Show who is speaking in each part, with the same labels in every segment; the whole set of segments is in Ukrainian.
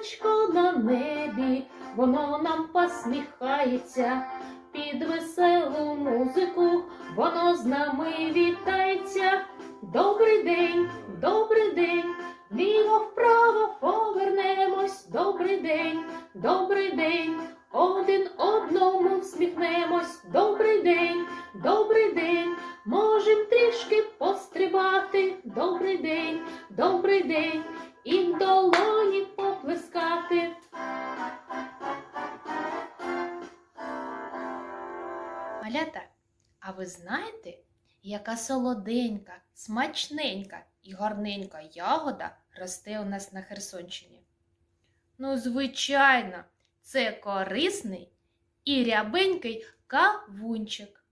Speaker 1: сонечко на небі, воно нам посміхається, під веселу музику воно з нами вітається. Добрий день, добрий день, ліво вправо повернемось. Добрий день, добрий день, один одному всміхнемось. Добрий день, добрий день, можем трішки пострибати. Добрий день, добрий день, і в долоні поплескати. Малята, а ви знаєте, яка солоденька, смачненька і гарненька ягода росте у нас на Херсонщині? Ну, звичайно, це корисний і рябенький кавунчик.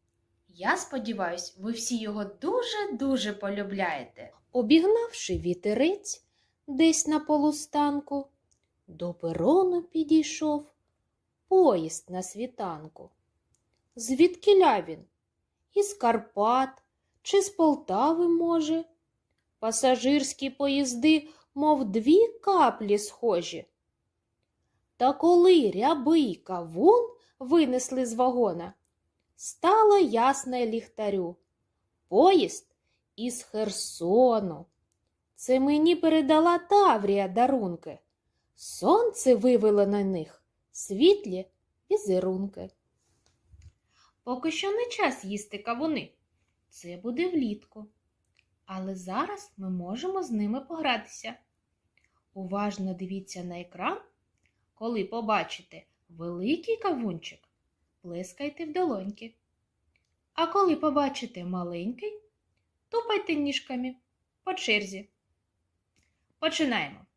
Speaker 1: Я сподіваюсь, ви всі його дуже-дуже полюбляєте. Обігнавши вітерець десь на полустанку, до перону підійшов поїзд на світанку. Звідкиля він? Із Карпат чи з Полтави, може? Пасажирські поїзди, мов дві каплі схожі. Та коли рябий кавун винесли з вагона, стало ясне ліхтарю. Поїзд із Херсону. Це мені передала Таврія дарунки. Сонце вивело на них світлі візерунки. Поки що не час їсти кавуни. Це буде влітку. Але зараз ми можемо з ними погратися. Уважно дивіться на екран. Коли побачите великий кавунчик, плескайте в долоньки. А коли побачите маленький, тупайте ніжками по черзі. Починаємо.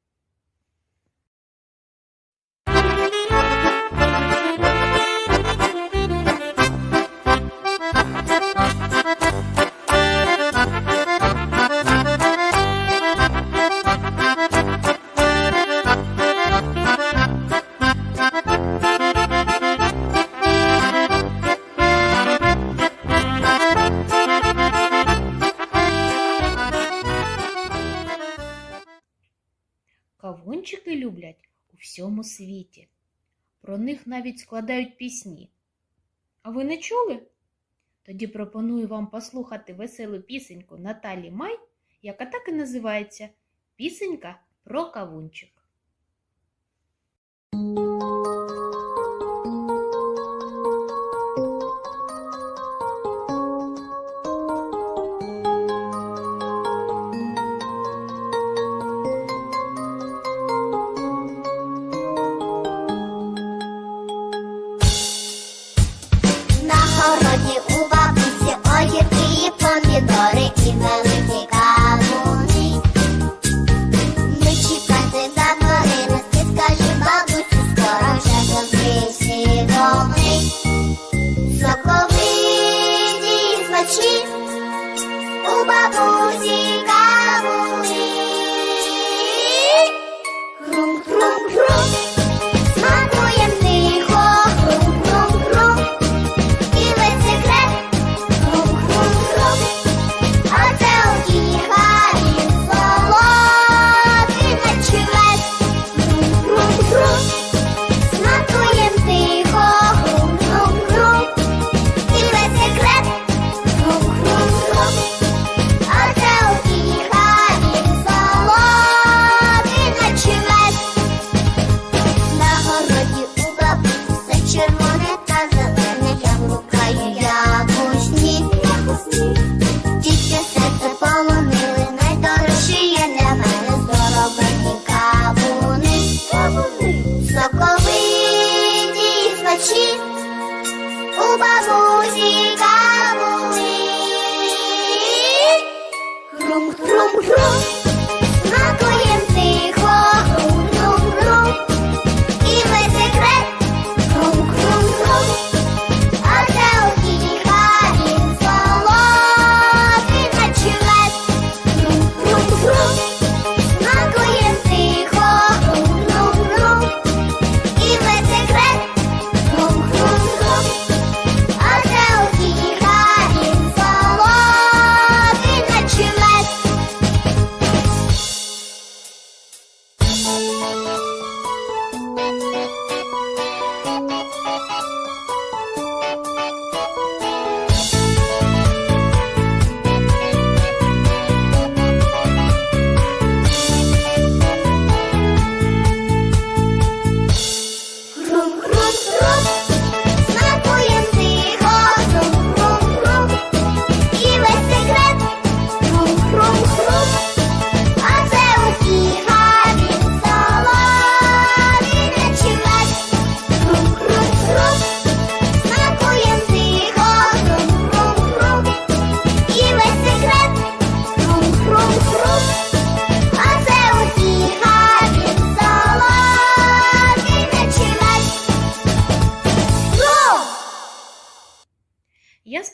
Speaker 1: Кавунчики люблять у всьому світі. Про них навіть складають пісні. А ви не чули? Тоді пропоную вам послухати веселу пісеньку Наталі Май, яка так і називається Пісенька про кавунчик.
Speaker 2: На городі у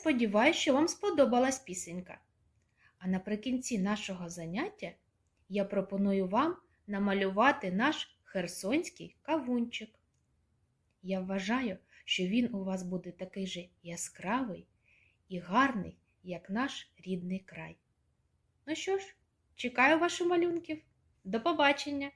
Speaker 1: Я сподіваюся, що вам сподобалась пісенька. А наприкінці нашого заняття я пропоную вам намалювати наш херсонський кавунчик. Я вважаю, що він у вас буде такий же яскравий і гарний, як наш рідний край. Ну що ж, чекаю ваших малюнків. До побачення!